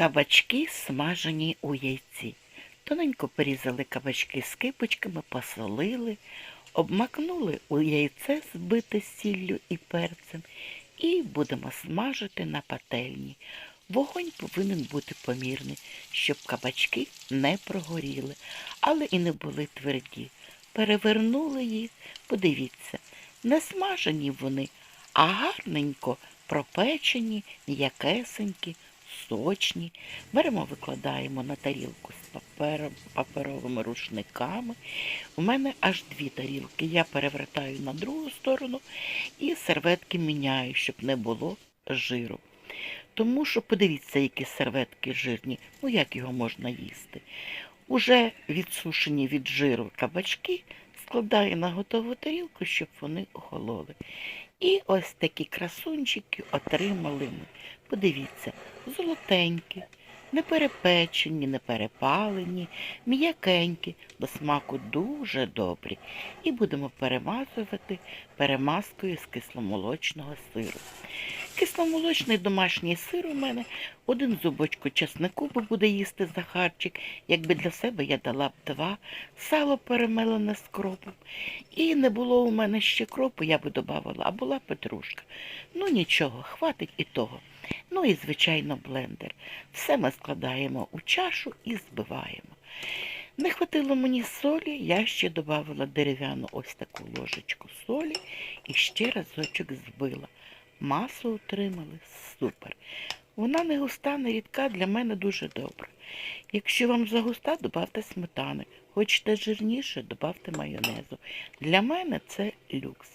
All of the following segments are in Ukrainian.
Кабачки смажені у яйці. Тоненько порізали кабачки з кипочками, посолили, обмакнули у яйце, збите сіллю і перцем, і будемо смажити на пательні. Вогонь повинен бути помірний, щоб кабачки не прогоріли, але і не були тверді. Перевернули їх, подивіться, не смажені вони, а гарненько пропечені, м'якесенькі, сочні. Беремо, викладаємо на тарілку з папером, паперовими рушниками. У мене аж дві тарілки. Я перевертаю на другу сторону і серветки міняю, щоб не було жиру. Тому що подивіться, які серветки жирні, ну як його можна їсти. Уже відсушені від жиру кабачки складаю на готову тарілку, щоб вони охололи. І ось такі красунчики отримали ми. Подивіться, золотенькі, не перепечені, не перепалені, м'якенькі, до смаку дуже добрі. І будемо перемазувати перемазкою з кисломолочного сиру. Кисломолочний домашній сир у мене один зубочку чеснику бо буде їсти Захарчик. Якби для себе я дала б два, сало перемелене з кропом. І не було у мене ще кропу, я би додавала, а була петрушка. Ну нічого, хватить і того. Ну і, звичайно, блендер. Все ми складаємо у чашу і збиваємо. Не хватило мені солі, я ще додавала дерев'яну ось таку ложечку солі і ще разочок збила. Масу отримали супер. Вона не густа, не рідка, для мене дуже добра. Якщо вам загуста, додавте сметани. Хочете жирніше, додавте майонезу. Для мене це люкс.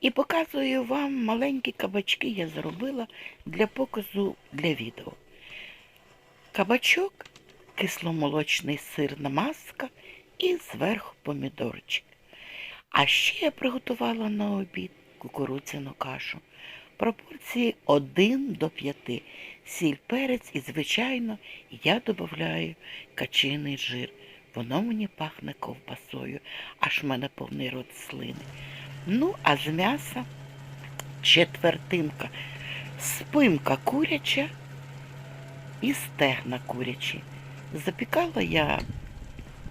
І показую вам маленькі кабачки я зробила для показу для відео. Кабачок, кисломолочний сирна маска і зверху помідорчик. А ще я приготувала на обід кукурудзяну кашу. Пропорції 1 до 5. Сіль, перець і, звичайно, я додаю качиний жир. Воно мені пахне ковбасою, аж в мене повний рот слини. Ну, а з м'яса четвертинка, спинка куряча і стегна курячі. Запікала я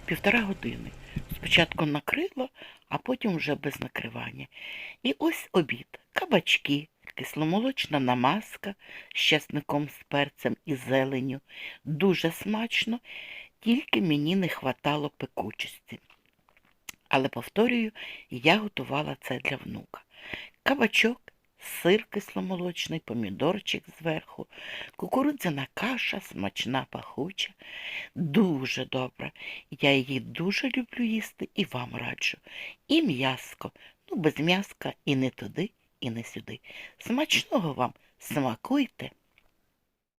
півтора години. Спочатку накрила, а потім вже без накривання. І ось обід. Кабачки, кисломолочна намазка з часником, з перцем і зеленю. Дуже смачно, тільки мені не хватало пекучості. Але, повторюю, я готувала це для внука. Кабачок, сир кисломолочний, помідорчик зверху, кукурудзяна каша, смачна пахуча, дуже добра. Я її дуже люблю їсти і вам раджу. І м'яско, ну без м'яска і не туди, і не сюди. Смачного вам, смакуйте!